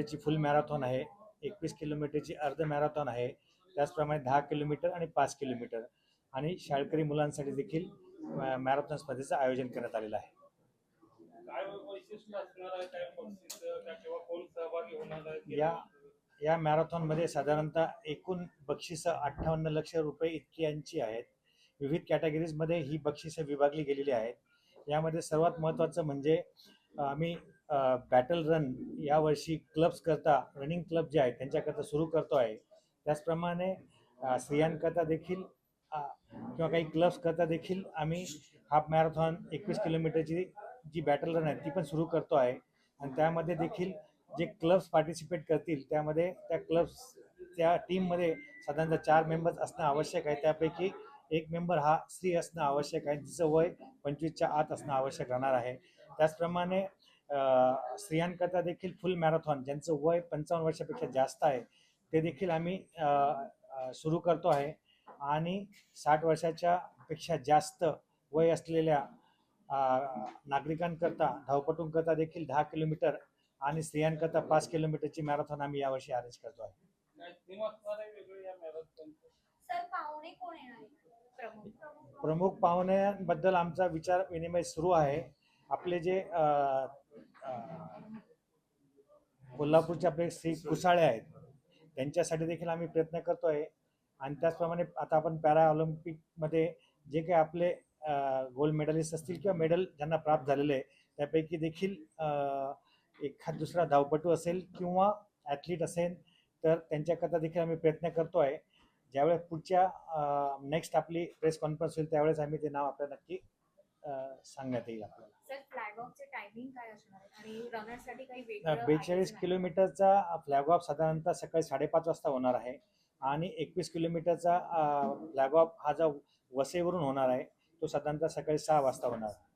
किलोमीटरची फुल मॅरेथॉन आहे. एकवीस किलोमीटरची अर्ध मॅरेथॉन आहे. त्याचप्रमाणे दहा किलोमीटर आणि पाच किलोमीटर. आणि शाळकरी मुलांसाठी देखील मॅरेथॉन स्पर्धेचं आयोजन करण्यात आलेलं आहे. या या मॅरेथॉनमध्ये साधारणतः एकूण बक्षिसं अठ्ठावन्न लक्ष रुपये इतकी यांची आहेत. विविध कॅटेगरीजमध्ये ही बक्षिसं विभागली गेलेली आहेत. यामध्ये सर्वात महत्त्वाचं म्हणजे आम्ही बॅटल रन यावर्षी क्लब्स करता रनिंग क्लब जे आहेत त्यांच्याकरता सुरू करतो आहे. त्याचप्रमाणे स्त्रियांकरता देखील किंवा काही क्लब्स करता देखील आम्ही हाफ मॅरेथॉन एकवीस किलोमीटरची जी बॅटल रन आहे ती पण सुरू करतो आहे. आणि त्यामध्ये देखील जे क्लब्स पार्टिसिपेट करतील त्यामध्ये त्या क्लब्स त्या टीममध्ये साधारणतः चार मेंबर्स असणं आवश्यक आहे. त्यापैकी एक मेंबर हा स्त्री असणं आवश्यक आहे. तिचं वय पंचवीसच्या आत असणं आवश्यक राहणार आहे. त्याचप्रमाणे स्त्रियांकरता देखील फुल मॅरेथॉन ज्यांचं वय पंचावन्न वर्षापेक्षा जास्त आहे ते देखील आम्ही सुरू करतो आहे. आणि साठ वर्षाच्या पेक्षा जास्त वय असलेल्या नागरिकांकरता धावपटूंकरता देखील दहा किलोमीटर आणि स्त्रियांकरता पाच किलोमीटरची मॅरेथॉन आम्ही यावर्षी अरेंज करतो आहे? प्रमुख पाहुण्यांबद्दल आमचा विचार विनिमय सुरू आहे. आपले जे कोल्हापूरचे आपले श्री कुसाळे आहेत. त्यांच्यासाठी देखील आम्ही प्रयत्न करतो आहे आणि त्याचप्रमाणे आता आपण पॅरा ऑलिम्पिकमध्ये जे काही आपले गोल्ड मेडलिस्ट असतील किंवा मेडल ज्यांना प्राप्त झालेले आहे त्यापैकी देखील एखाद दुसरा धावपटू असेल किंवा ॲथलीट असेल तर त्यांच्याकरता देखील आम्ही प्रयत्न करतो आहे ज्यावेळेस पुढच्या नेक्स्ट आपली प्रेस कॉन्फरन्स होईल त्यावेळेस आम्ही ते नाव आपल्याला नक्की सांगण्यात येईल आपल्याला. फ्लॅग ऑफचे टायमिंग काय असणार आहे? आणि रनर्ससाठी काही वेगळं बेचाळीस? किलोमीटरचा फ्लॅग ऑफ साधारणतः सकाळी साडेपाच वाजता होणार आहे. आणि एकवीस किलोमीटरचा फ्लॅग ऑफ हा जो वसईवरून होणार आहे तो साधारणतः सकाळी सहा वाजता होणार. आहे